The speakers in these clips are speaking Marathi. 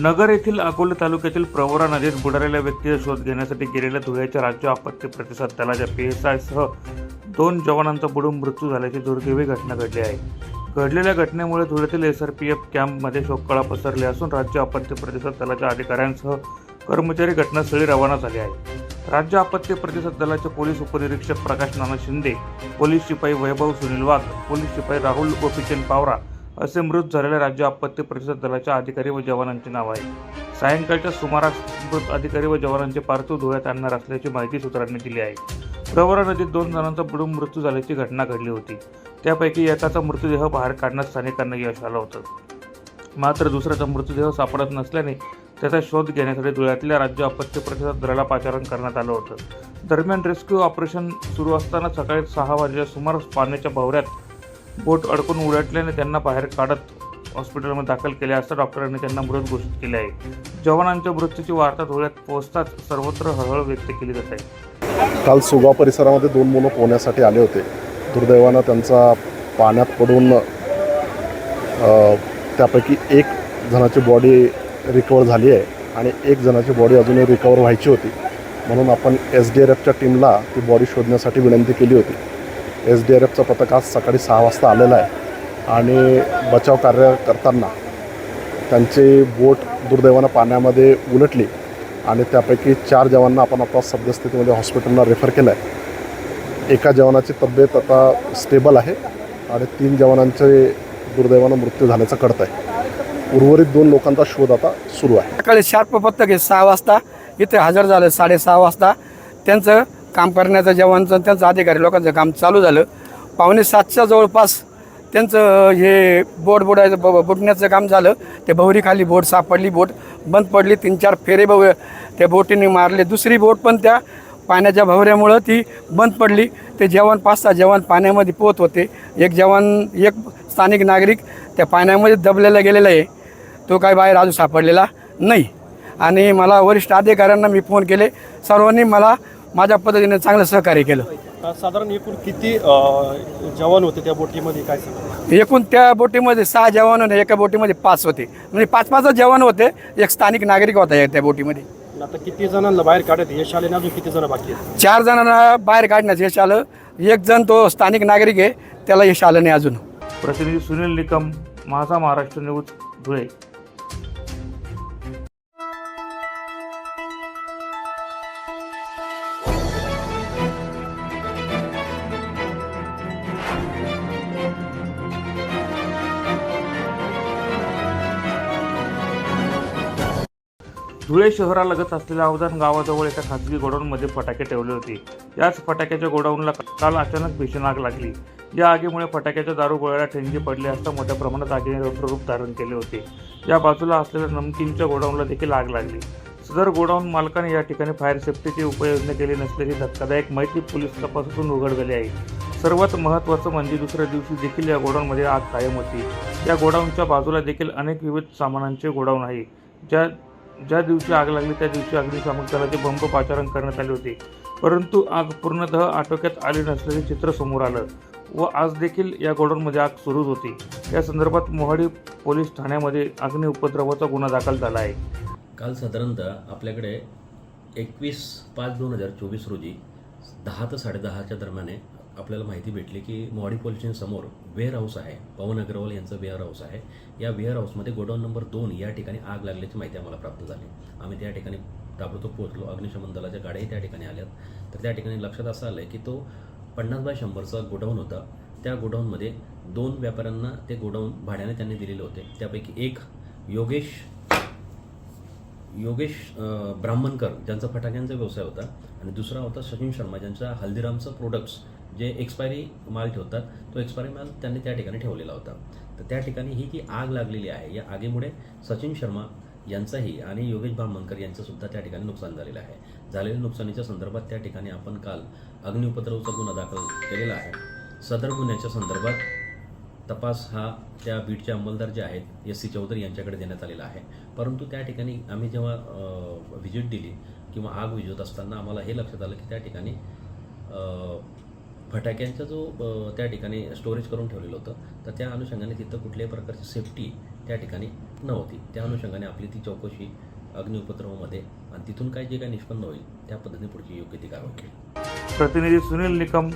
नगर येथील अकोले तालुक्यातील प्रवरा नदीत बुडालेल्या व्यक्तीचा शोध घेण्यासाठी गेलेल्या धुळ्याच्या राज्य आपत्ती प्रतिसाद दलाच्या पी एस आयसह दोन जवानांचा बुडून मृत्यू झाल्याची दुर्दैवी घटना घडली आहे. घडलेल्या घटनेमुळे धुळ्यातील एस आर पी एफ कॅम्पमध्ये शोककळा पसरली असून राज्य आपत्ती प्रतिसाद दलाच्या अधिकाऱ्यांसह कर्मचारी घटनास्थळी रवाना झाले आहेत. राज्य आपत्ती प्रतिसाद दलाचे पोलीस उपनिरीक्षक प्रकाश नाना शिंदे पोलीस शिपाई वैभव सुनील वाघ पोलीस शिपाई राहुल गोपीचंद पावरा असे मृत झालेल्या राज्य आपत्ती प्रतिसाद दलाच्या अधिकारी व जवानांचे नाव आहे. सायंकाळच्या सुमारास मृत अधिकारी व जवानांचे पार्थिव धुळ्यात आणणार असल्याची माहिती सूत्रांनी दिली आहे. प्रवरा नदीत दोन जणांचा बुडून मृत्यू झाल्याची घटना घडली होती. त्यापैकी एकाचा मृतदेह बाहेर काढण्यात स्थानिकांना यश आलं होतं. मात्र दुसऱ्याचा मृतदेह सापडत नसल्याने त्याचा शोध घेण्यासाठी धुळ्यातल्या राज्य आपत्ती प्रतिसाद दलाला पाचारण करण्यात आलं होतं. दरम्यान रेस्क्यू ऑपरेशन सुरू असताना सकाळी सहा वाजेच्या सुमारास पाण्याच्या भवऱ्यात बोट अडकून उलटल्याने त्यांना बाहेर काढत हॉस्पिटलमध्ये दाखल केले असता डॉक्टरांनी त्यांना मृत घोषित केले आहे. जवानांच्या मृत्यूची वार्ता धुळ्यात पोहोचताच सर्वत्र हळहळ व्यक्त केली जात आहे. काल सुगाव परिसरामध्ये दोन मुलं पोहण्यासाठी आले होते. दुर्दैवानं त्यांचा पाण्यात पडून त्यापैकी एक जणाची बॉडी रिकवर झाली आहे आणि एक जणाची बॉडी अजूनही रिकवर व्हायची होती. म्हणून आपण एस डी आर एफच्या टीमला ती बॉडी शोधण्यासाठी विनंती केली होती. एस डी आर एफचं पथक आज सकाळी सहा वाजता आलेलं आहे. आणि बचाव कार्य करताना त्यांची बोट दुर्दैवानं पाण्यामध्ये उलटली आणि त्यापैकी चार जवानांना आपण आता सद्यस्थितीमध्ये हॉस्पिटलला रेफर केलं आहे एका जवानाची तब्येत आता स्टेबल आहे आणि तीन जवानांचे दुर्दैवानं मृत्यू झाल्याचं कळत आहे उर्वरित दोन लोकांचा शोध आता सुरू आहे. सकाळी शार्प पथक आहे सहा वाजता. इथे हजर झालं साडेसहा वाजता. त्यांचं काम करण्याचं जवानचं त्यांचं अधिकारी लोकांचं काम चालू झालं. पावणे सातच्या जवळपास त्यांचं हे बोट बुडायचं ब बुडण्याचं काम झालं. ते भवरीखाली बोट सापडली बोट बंद पडली तीन चार फेरे बव त्या बोटीने मारले. दुसरी बोट पण त्या पाण्याच्या भवऱ्यामुळं ती बंद पडली. ते जवान पाच सहा जवान पाण्यामध्ये पोहत होते. एक जवान एक स्थानिक नागरिक त्या पाण्यामध्ये दबलेला गेलेला आहे. तो काय बाहेर अजून सापडलेला नाही. आणि मला वरिष्ठ अधिकाऱ्यांना मी फोन केले. सर्वांनी मला माझ्या पद्धतीने चांगलं सहकार्य केलं. साधारण एकूण किती जवान होते त्या बोटीमध्ये काय सांगा एकूण त्या बोटीमध्ये सहा जवान होते एका बोटीमध्ये पाच होते. म्हणजे पाच पाच जवान होते एक स्थानिक नागरिक होता या- त्या बोटीमध्ये. आता किती जणांना बाहेर काढत यश आले ना अजून किती जण बाकी आहेत? चार जणांना बाहेर काढण्याचं यश आलं एक जण तो स्थानिक नागरिक आहे त्याला यश आलं नाही अजून. प्रतिनिधी सुनील निकम माझा महाराष्ट्र न्यूज धुळे. धुळे शहरालगत असलेल्या अवधान गावाजवळ एका खासगी गोडाऊनमध्ये फटाके ठेवले होते. याच फटाक्याच्या गोडाऊनला काल अचानक भीषण आग लागली. या आगीमुळे फटाक्याच्या दारू गोळ्याला ठिणगी पडले असता मोठ्या प्रमाणात आगीने रूप धारण केले होते. या बाजूला असलेल्या नमकीनच्या गोडाऊनला देखील आग लागली. सदर गोडाऊन मालकाने या ठिकाणी फायर सेफ्टीची उपाययोजना केली नसल्याची धक्कादायक माहिती पोलीस तपासातून उघड झाली आहे. सर्वात महत्त्वाचं म्हणजे दुसऱ्या दिवशी देखील या गोडाऊनमध्ये आग कायम होती. या गोडाऊनच्या बाजूला देखील अनेक विविध सामानांचे गोडाऊन आहे. ज्या ज्या दिवशी आग लागली त्या दिवशी अग्निशामक दलाचे बंब पाचारण करण्यात आले होते. परंतु आग पूर्णतः आटोक्यात आली नसल्याचे चित्र समोर आलं व आज देखील या गोडाऊनमध्ये आग सुरूच होती. या संदर्भात मोहाडी पोलीस ठाण्यामध्ये अग्नि उपद्रवाचा गुन्हा दाखल झाला आहे. काल साधारणतः आपल्याकडे एकवीस पाच दोन हजार चोवीस रोजी दहा ते साडेदहाच्या दरम्याने आपल्याला माहिती भेटली की मोहाडी पोलीस समोर वेअर हाऊस आहे. पवन अग्रवाल यांचं वेअर हाऊस आहे. या वेअर हाऊसमध्ये गोडाऊन नंबर दोन या ठिकाणी आग लागल्याची माहिती आम्हाला प्राप्त झाली. आम्ही त्या ठिकाणी ताबडतोब पोहोचलो. अग्निशमन दलाच्या गाड्याही त्या ठिकाणी आल्यात. तर त्या ठिकाणी लक्षात असं आलं की तो पन्नास बाय शंभरचा गोडाऊन होता. त्या गोडाऊनमध्ये दोन व्यापाऱ्यांना ते गोडाऊन भाड्याने त्यांनी दिलेले होते. त्यापैकी एक योगेश योगेश ब्राह्मणकर ज्यांचा फटाक्यांचा व्यवसाय होता. आणि दुसरा होता सचिन शर्मा ज्यांचा हल्दीरामचं प्रोडक्ट्स जे एक्सपायरी माल ठेवतात तो एक्सपायरी माल त्यांनी त्या ठिकाणी ठेवलेला होता. तर त्या ठिकाणी ही जी आग लागलेली आहे या आगीमुळे सचिन शर्मा यांचाही आणि योगेश ब्राह्मणकर यांचंसुद्धा त्या ठिकाणी नुकसान झालेलं आहे. झालेल्या नुकसानीच्या संदर्भात त्या ठिकाणी आपण काल अग्निउपद्रवचा गुन्हा दाखल केलेला आहे. सदर गुन्ह्याच्या संदर्भात तपास हा त्या बीडचे अंमलदार जे आहेत एस सी चौधरी यांच्याकडे देण्यात आलेला आहे. परंतु त्या ठिकाणी आम्ही जेव्हा व्हिजिट दिली किंवा आग विझवत असताना आम्हाला हे लक्षात आलं की त्या ठिकाणी फटाक्यांचा जो त्या ठिकाणी स्टोरेज करून ठेवलेलं होतं तर त्या अनुषंगाने तिथं कुठल्याही प्रकारची सेफ्टी त्या ठिकाणी नव्हती. त्या अनुषंगाने आपली ती चौकशी अग्निउपद्रवामध्ये आणि तिथून काय जे काही निष्पन्न होईल त्या पद्धतीने पुढची योग्य ती कारवाई प्रतिनिधी सुनील निकम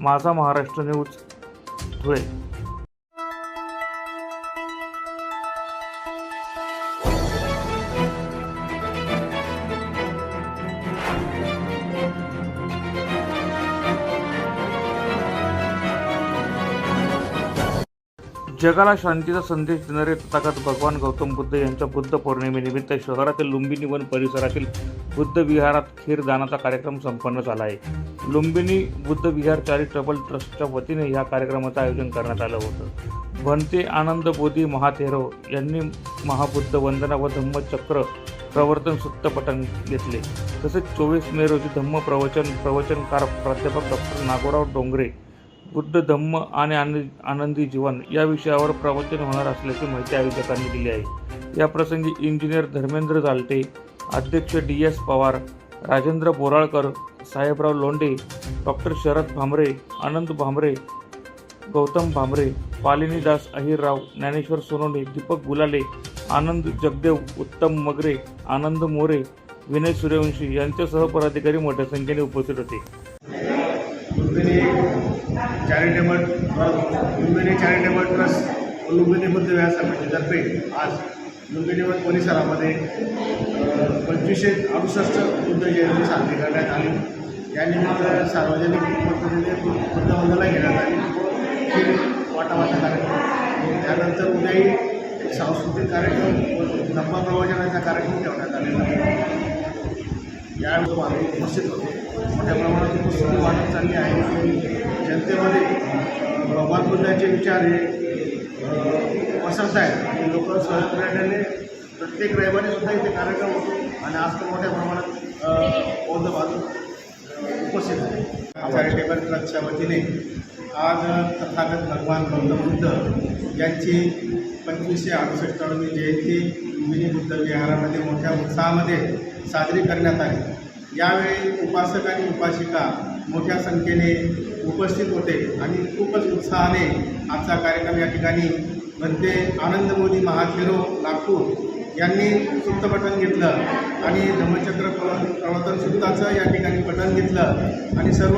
माझा महाराष्ट्र न्यूज धुळे. जगाला शांतीचा संदेश देणारे तथागत भगवान गौतम बुद्ध यांच्या बुद्ध पौर्णिमेनिमित्त शहरातील लुंबिनी वन परिसरातील बुद्ध विहारात खीरदानाचा कार्यक्रम संपन्न झाला आहे. लुंबिनी बुद्ध विहार चॅरिटेबल ट्रस्टच्या वतीने या कार्यक्रमाचं आयोजन करण्यात आलं होतं. भंते आनंद बोधी महाथेरो यांनी महाबुद्ध वंदना व धम्मचक्र प्रवर्तन सुत्तपठण घेतले. तसेच चोवीस मे रोजी धम्म प्रवचन प्रवचनकार प्राध्यापक डॉक्टर नागोराव डोंगरे बुद्ध धम्म आणि आनंदी आनंदी जीवन या विषयावर प्रवचन होणार असल्याची माहिती आयोजकांनी दिली आहे. या प्रसंगी इंजिनियर धर्मेंद्र जालटे अध्यक्ष D S Pawar Rajendra Boralkar Sahebrao Londhe doctor Sharad Bhambare Anand Bhambare Gautam Bhambare Palinidas Ahirrao Dnyaneshwar Sonone Deepak Gulale Anand Jagdev Uttam Magare Anand More Vinay Suryavanshi यांच्यासह पदाधिकारी मोठ्या संख्येने उपस्थित होते. चॅरिटेबल लुंबिनी चॅरिटेबल ट्रस्ट व लुंबिनी बुद्ध विहार आज लुंबिनीवर परिसरामध्ये पंचवीसशे अडुसष्ट बुद्ध जयंती साजरी करण्यात आली. यानिमित्त सार्वजनिक पद्धतीने बुद्ध घेण्यात आली. खीर वाटावाटा कार्यक्रम. त्यानंतर उद्याही सांस्कृतिक कार्यक्रम व प्रवचनाचा कार्यक्रम ठेवण्यात आलेला आहे. या मागे उपस्थित होते. मोठ्या प्रमाणात उपस्थिती वाढत चालली आहे. जनतेमध्ये भगवान बुद्धांचे विचार हे पसरत आहेत. आणि लोक सहजप्रेरणेने प्रत्येक रविवारी सुद्धा इथे कार्यक्रम होतो. आणि आज तर मोठ्या प्रमाणात बौद्ध बाजू उपस्थित आहे चॅरिटेबल ट्रस्टच्या वतीने आज तथागत भगवान गौतम बुद्ध यांची एकोणीसशे अडुसष्टावी जयंती लुंबिनी बुद्ध विहारामध्ये मोठ्या उत्साहामध्ये साजरी करण्यात आली. यावेळी उपासक आणि उपासिका मोठ्या संख्येने उपस्थित होते आणि खूपच उत्साहाने आजचा कार्यक्रम या ठिकाणी म्हणते आनंद मोदी महाथेरो नागपूर यांनी सुप्त पठण घेतलं आणि धम्मचक्र प्रवर्तन सुप्ताचं या ठिकाणी पठण घेतलं. आणि सर्व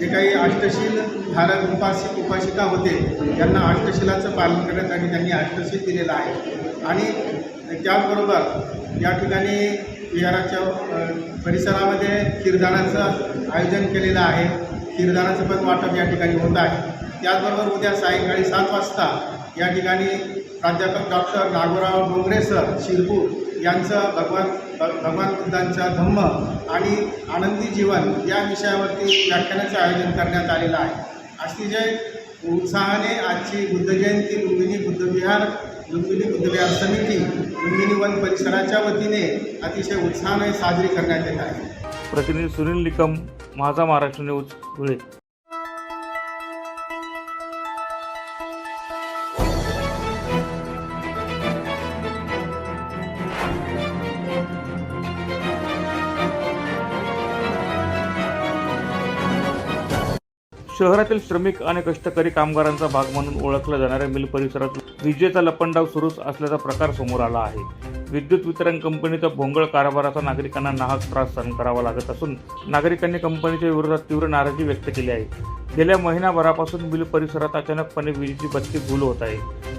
जे काही अष्टशील धारक उपासिक उपासिका होते त्यांना अष्टशिलाचं पालन करण्यासाठी त्यांनी अष्टशील दिलेलं आहे. आणि त्याचबरोबर या ठिकाणी विहाराच्या परिसरामध्ये किरदानाचं आयोजन केलेलं आहे. किरदानाचं पण वाटप या ठिकाणी होत आहे. त्याचबरोबर उद्या सायंकाळी सात वाजता या ठिकाणी प्राध्यापक डॉक्टर नागोराव डोंगरे सर शिरपूर यांचं भगवान भगवान बुद्धांचा धम्म आणि आनंदी जीवन या विषयावरती व्याख्यानाचं आयोजन करण्यात आलेलं आहे. अतिशय उत्साहाने आजची बुद्ध जयंती लुंबिनी बुद्ध विहार लुंबिनी बुद्ध विहार समिती लुंबिनी वन परिसराच्या वतीने अतिशय उत्साहाने साजरी करण्यात येत आहे. प्रतिनिधी सुनील निकम माझा महाराष्ट्र न्यूज धुळे. शहरातील श्रमिक आणि कष्टकरी कामगारांचा भाग म्हणून ओळखल्या जाणाऱ्या मिल परिसरात विजेचा लपंडाव सुरूच असल्याचा प्रकार समोर आला आहे. विद्युत वितरण कंपनीचा भोंगळ कारभाराचा नागरिकांना नाहक त्रास सहन करावा लागत असून नागरिकांनी कंपनीच्या विरोधात तीव्र नाराजी व्यक्त केली आहे. गेल्या महिनाभरापासून मिल परिसरात अचानकपणे विजेची बत्ती गुल होत आहे.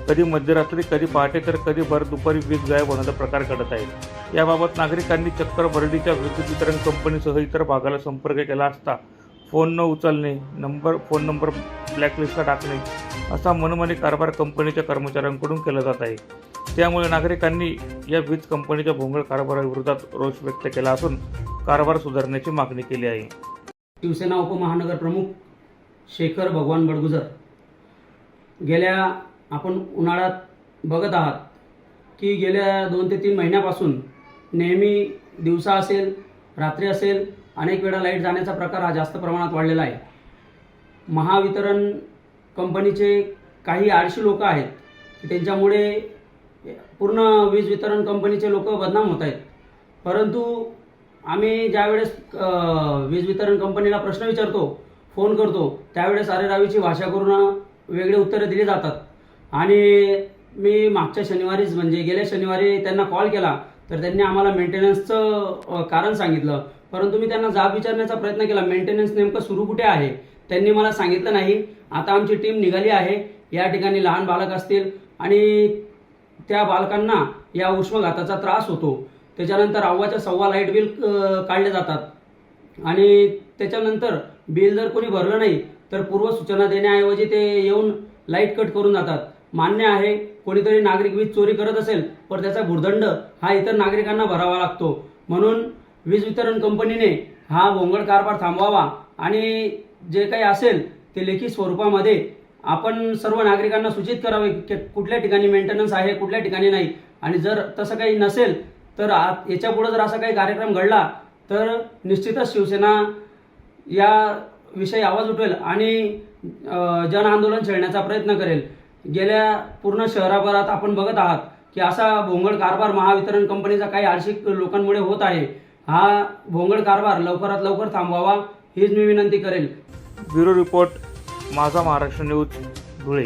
कधी मध्यरात्री कधी पहाटे तर कधी भर दुपारी वीज गायब होण्याचा प्रकार घडत आहे. याबाबत नागरिकांनी चक्कर बर्डीच्या विद्युत वितरण कंपनीसह इतर भागाला संपर्क केला असता फोन न उचलणे नंबर फोन नंबर ब्लॅकलिस्टला टाकणे असा मनमानी कारभार कंपनीच्या कर्मचाऱ्यांकडून केला जात आहे. त्यामुळे नागरिकांनी या वीज कंपनीच्या भोंगळ कारभाराविरोधात रोष व्यक्त केला असून कारभार सुधारण्याची मागणी केली आहे. शिवसेना उपमहानगर प्रमुख शेखर भगवान बडगुजर. गेल्या आपण उन्हाळ्यात बघत आहात की गेल्या दोन ते तीन महिन्यापासून नेहमी दिवसा असेल रात्री असेल अनेक वेळा लाइट जाण्याचा प्रकार हा जास्त प्रमाणात वाढलेला आहे. महावितरण कंपनीचे काही आळशी लोक आहेत त्यांच्यामुळे पूर्ण वीज वितरण कंपनीचे लोक बदनाम होत आहेत. परंतु आम्ही ज्यावेळेस वीज वितरण कंपनीला प्रश्न विचारतो फोन करतो त्यावेळेस अरेरावीची भाषा करून वेगळे उत्तरं दिली जातात. आणि मी मागच्या शनिवारीच म्हणजे गेल्या शनिवारी त्यांना कॉल केला तर त्यांनी आम्हाला मेंटेनन्सचं कारण सांगितलं. परंतु मी त्यांना जाब विचारण्याचा प्रयत्न केला. मेंटेनन्स नेमकं सुरू कुठे आहे? त्यांनी मला सांगितलं नाही. आता आमची टीम निघाली आहे. या ठिकाणी लहान बालक असतील आणि त्या बालकांना या उष्माघाताचा त्रास होतो. त्याच्यानंतर अव्वाच्या सव्वा लाइट बिल काढले जातात. आणि त्याच्यानंतर बिल जर कोणी भरलं नाही तर पूर्वसूचना देण्याऐवजी ते येऊन लाइट कट करून जातात. मान्य आहे कोणीतरी नागरिक वीज चोरी करत असेल तर त्याचा भुर्दंड हा इतर नागरिकांना भरावा लागतो. म्हणून वीज वितरण कंपनीने हा भोंगड कारभार थांबवावा आणि जे काही असेल ते लेखी स्वरूपामध्ये आपण सर्व नागरिकांना सूचित करावे की कुठल्या ठिकाणी मेंटेनन्स आहे कुठल्या ठिकाणी नाही. आणि जर तसं काही नसेल तर आ याच्यापुढे जर असा काही कार्यक्रम घडला तर निश्चितच शिवसेना या विषयी आवाज उठवेल आणि जन आंदोलन छेडण्याचा प्रयत्न करेल. गेल्या पूर्ण शहराभरात आपण बघत आहात की असा भोंगळ कारभार महावितरण कंपनीचा काही आर्शिक लोकांमुळे होत आहे. हा भोंगळ कारभार लवकरात लवकर थांबवावा हीच मी विनंती करेल ब्युरो रिपोर्ट माझा महाराष्ट्र न्यूज धुळे.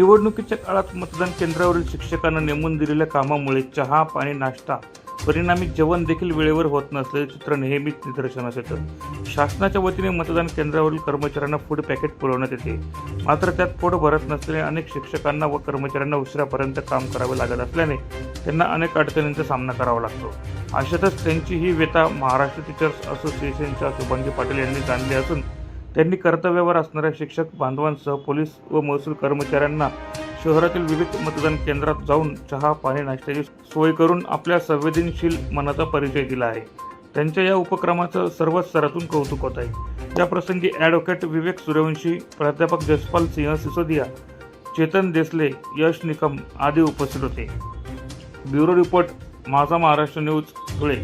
निवडणुकीच्या काळात मतदान केंद्रावरील शिक्षकांना नेमून दिलेल्या कामामुळे चहा पाणी नाश्ता परिणामी जेवण देखील वेळेवर होत नसल्याचे चित्र नेहमीच निदर्शनास येतं. शासनाच्या वतीने मतदान केंद्रावरील कर्मचाऱ्यांना फूड पॅकेट पुरवण्यात येते. मात्र त्यात पोट भरत नसल्याने अनेक शिक्षकांना व कर्मचाऱ्यांना उशिरापर्यंत काम करावे लागत असल्याने त्यांना अनेक अडचणींचा सामना करावा लागतो. अशातच त्यांची ही व्यथा महाराष्ट्र टीचर्स असोसिएशनच्या शुभांगी पाटील यांनी जाणली असून त्यांनी कर्तव्यावर असणाऱ्या शिक्षक बांधवांसह पोलीस व महसूल कर्मचाऱ्यांना शहरातील विविध मतदान केंद्रात जाऊन चहा पाणी नाश्त्याची सोय करून आपल्या संवेदनशील मनाचा परिचय दिला आहे. त्यांच्या या उपक्रमाचं सर्वच स्तरातून कौतुक होत आहे. या प्रसंगी ॲडव्होकेट विवेक सूर्यवंशी प्राध्यापक जसपाल सिंह सिसोदिया चेतन देसले यश निकम आदी उपस्थित होते. ब्युरो रिपोर्ट माझा महाराष्ट्र न्यूज धुळे.